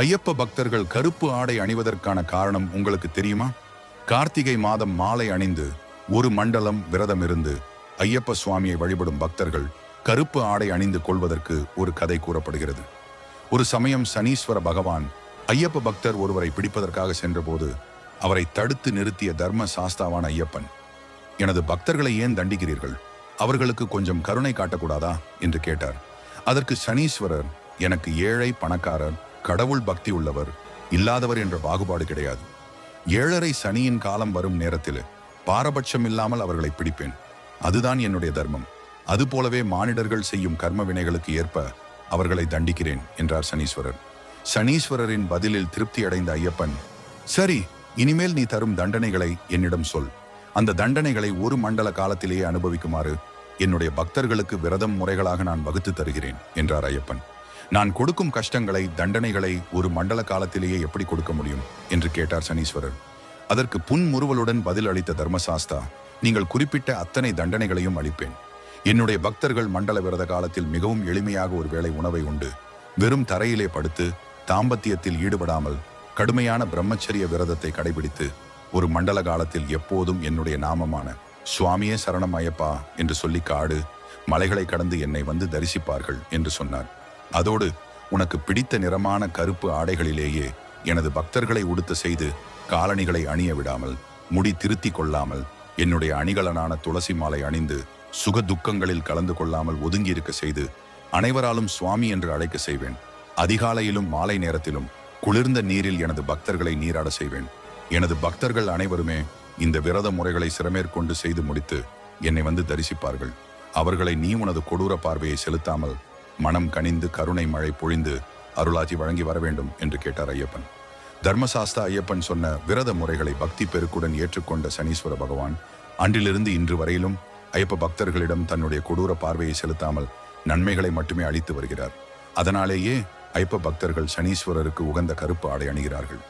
ஐயப்ப பக்தர்கள் கருப்பு ஆடை அணிவதற்கான காரணம் உங்களுக்கு தெரியுமா? கார்த்திகை மாதம் மாலை அணிந்து ஒரு மண்டலம் விரதம் இருந்து ஐயப்ப சுவாமியை வழிபடும் பக்தர்கள் கருப்பு ஆடை அணிந்து கொள்வதற்கு ஒரு கதை கூறப்படுகிறது. ஒரு சமயம் சனீஸ்வர பகவான் ஐயப்ப பக்தர் ஒருவரை பிடிப்பதற்காக சென்றபோது அவரை தடுத்து நிறுத்திய தர்ம சாஸ்தாவான ஐயப்பன் எனது பக்தர்களை ஏன் தண்டிக்கிறீர்கள்? அவர்களுக்கு கொஞ்சம் கருணை காட்டக்கூடாதா? என்று கேட்டார். அதற்கு சனீஸ்வரர் எனக்கு ஏழை பணக்காரர் கடவுள் பக்தி உள்ளவர் இல்லாதவர் என்ற பாகுபாடு கிடையாது. ஏழரை சனியின் காலம் வரும் நேரத்தில் பாரபட்சம் இல்லாமல் அவர்களை பிடிப்பேன். அதுதான் என்னுடைய தர்மம். அதுபோலவே மானிடர்கள் செய்யும் கர்ம வினைகளுக்கு ஏற்ப அவர்களை தண்டிக்கிறேன் என்றார் சனீஸ்வரர். சனீஸ்வரரின் பதிலில் திருப்தி அடைந்த ஐயப்பன் சரி இனிமேல் நீ தரும் தண்டனைகளை என்னிடம் சொல். அந்த தண்டனைகளை ஒரு மண்டல காலத்திலேயே அனுபவிக்குமாறு என்னுடைய பக்தர்களுக்கு விரதம் முறைகளாக நான் வகுத்து தருகிறேன் என்றார் ஐயப்பன். நான் கொடுக்கும் கஷ்டங்களை தண்டனைகளை ஒரு மண்டல காலத்திலேயே எப்படி கொடுக்க முடியும்? என்று கேட்டார் சனீஸ்வரர். அதற்கு புன்முறுவலுடன் பதில் அளித்த தர்மசாஸ்தா நீங்கள் குறிப்பிட்ட அத்தனை தண்டனைகளையும் அளிப்பேன். என்னுடைய பக்தர்கள் மண்டல விரத காலத்தில் மிகவும் எளிமையாக ஒரு வேளை உணவை உண்டு. வெறும் தரையிலே படுத்து தாம்பத்தியத்தில் ஈடுபடாமல் கடுமையான பிரம்மச்சரிய விரதத்தை கடைபிடித்து ஒரு மண்டல காலத்தில் எப்போதும் என்னுடைய நாமமான சுவாமியே சரணம் ஐயப்பா என்று சொல்லி காடு மலைகளை கடந்து என்னை வந்து தரிசிப்பார்கள் என்று சொன்னார். அதோடு உனக்கு பிடித்த நிறமான கருப்பு ஆடைகளிலேயே எனது பக்தர்களை உடுத்த செய்து காலணிகளை அணிய விடாமல் முடி திருத்தி கொள்ளாமல் என்னுடைய அணிகலனான துளசி மாலை அணிந்து சுக துக்கங்களில் கலந்து கொள்ளாமல் ஒதுங்கியிருக்க செய்து அனைவராலும் சுவாமி என்று அழைக்க செய்வேன். அதிகாலையிலும் மாலை நேரத்திலும் குளிர்ந்த நீரில் எனது பக்தர்களை நீராட செய்வேன். எனது பக்தர்கள் அனைவருமே இந்த விரத முறைகளை சிறமேற்கொண்டு செய்து முடித்து என்னை வந்து தரிசிப்பார்கள். அவர்களை நீ உனது கொடூர பார்வையை செலுத்தாமல் மனம் கனிந்து கருணை மழை பொழிந்து அருளாட்சி வழங்கி வர வேண்டும் என்று கேட்டார் ஐயப்பன். தர்மசாஸ்தா ஐயப்பன் சொன்ன விரத முறைகளை பக்தி பெருக்குடன் ஏற்றுக்கொண்ட சனீஸ்வர பகவான் அன்றிலிருந்து இன்று வரையிலும் ஐயப்ப பக்தர்களிடம் தன்னுடைய கொடூர பார்வையை செலுத்தாமல் நன்மைகளை மட்டுமே அளித்து வருகிறார். அதனாலேயே ஐயப்ப பக்தர்கள் சனீஸ்வரருக்கு உகந்த கருப்பு ஆடை அணிகிறார்கள்.